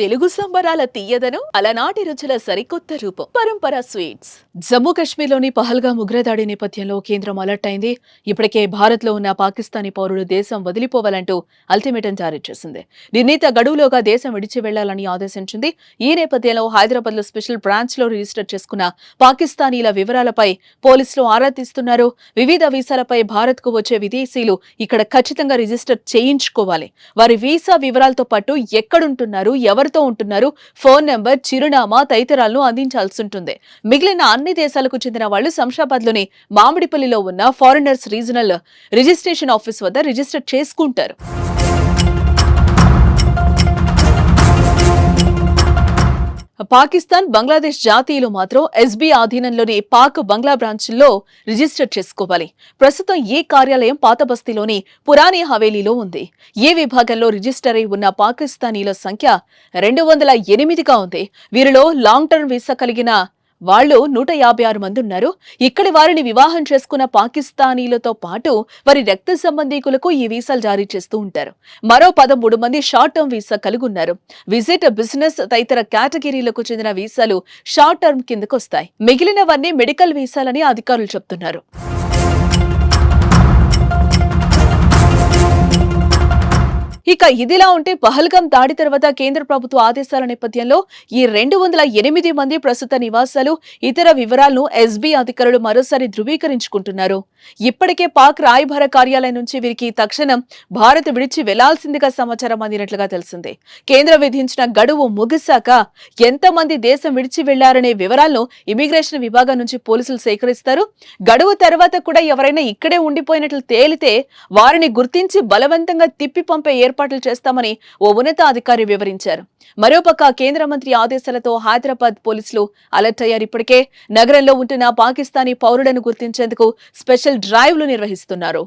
తెలుగు సంబరాల తీయదను అలనాటి రుచుల సరికొత్త రూపం. పరంపర స్వీట్స్. జమ్మూ కాశ్మీర్లోని పహల్గా ఉగ్రదాడి నేపథ్యంలో కేంద్రం అలర్ట్ అయింది. ఇప్పటికే భారత్లో ఉన్న పాకిస్తానీ పౌరులు దేశం వదిలిపోవాలంటూ అల్టిమేటం జారీ చేసింది. నిర్ణీత గడువులోగా దేశం విడిచి వెళ్ళాలని ఆదేశించింది. ఈ నేపథ్యంలో హైదరాబాద్లో స్పెషల్ బ్రాంచ్లో రిజిస్టర్ చేసుకున్న పాకిస్తానీల వివరాలపై పోలీసులు ఆరా తీస్తున్నారు. వివిధ వీసాలపై భారత్కు వచ్చే విదేశీయులు ఇక్కడ ఖచ్చితంగా రిజిస్టర్ చేయించుకోవాలి. వారి వీసా వివరాలతో పాటు ఎక్కడుంటున్నారు ఎవరితో ఉంటున్నారు. ఫోన్ నెంబర్ చిరునామా తదితరాలను అందించాల్సి ఉంటుంది. మిగిలిన అన్ని దేశాలకు చెందిన వాళ్ళు శంషాబాద్లోని మామిడిపల్లిలో ఉన్న ఫారినర్స్ రీజనల్ రిజిస్ట్రేషన్ ఆఫీస్ వద్ద రిజిస్టర్ చేసుకుంటారు. పాకిస్తాన్ బంగ్లాదేశ్ జాతీయులు మాత్రం ఎస్బీ ఆధీనంలోని పాక్ బంగ్లా బ్రాంచ్ల్లో రిజిస్టర్ చేసుకోవాలి. ప్రస్తుతం ఈ కార్యాలయం పాత బస్తీలోని పురాణి హవేలీలో ఉంది. ఏ విభాగంలో రిజిస్టర్ అయి ఉన్న పాకిస్తానీల సంఖ్య రెండు వందల ఎనిమిదిగా ఉంది. వీరిలో లాంగ్ టర్మ్ వీసా కలిగిన వాళ్ళు నూట యాభై ఆరు మంది ఉన్నారు. ఇక్కడి వారిని వివాహం చేసుకున్న పాకిస్తానీలతో పాటు వారి రక్త సంబంధీకులకు ఈ వీసాలు జారీ చేస్తూ ఉంటారు. మరో పదమూడు మంది షార్ట్ టర్మ్ వీసా కలిగి ఉన్నారు. విజిట్ బిజినెస్ తదితర కేటగిరీలకు చెందిన వీసాలు షార్ట్ టర్మ్ కిందకు వస్తాయి. మిగిలినవన్నీ మెడికల్ వీసాలని అధికారులు చెప్తున్నారు. ఇక ఇదిలా ఉంటే పహల్గం దాడి తర్వాత కేంద్ర ప్రభుత్వ ఆదేశాల నేపథ్యంలో ఈ రెండు వందల ఎనిమిది మంది ప్రస్తుత నివాసాలు ఇతర వివరాలను ఎస్బీ అధికారులు మరోసారి ధృవీకరించుకుంటున్నారు. ఇప్పటికే పాక్ రాయబార కార్యాలయం నుంచి వీరికి తక్షణం భారత్ విడిచి వెళ్ళాల్సిందిగా సమాచారం అందినట్లుగా తెలిసింది. కేంద్రం విధించిన గడువు ముగిశాక ఎంతమంది దేశం విడిచి వెళ్ళారనే వివరాలను ఇమిగ్రేషన్ విభాగం నుంచి పోలీసులు సేకరిస్తారు. గడువు తర్వాత కూడా ఎవరైనా ఇక్కడే ఉండిపోయినట్లు తేలితే వారిని గుర్తించి బలవంతంగా తిప్పి పంపే ఏర్పాట్లు చేస్తామని ఓ ఉన్నతాధికారి వివరించారు. మరోపక్క కేంద్ర మంత్రి ఆదేశాలతో హైదరాబాద్ పోలీసులు అలర్ట్ అయ్యారు. ఇప్పటికే నగరంలో ఉంటున్న పాకిస్తానీ పౌరులను గుర్తించేందుకు స్పెషల్ డ్రైవ్లు నిర్వహిస్తున్నారు.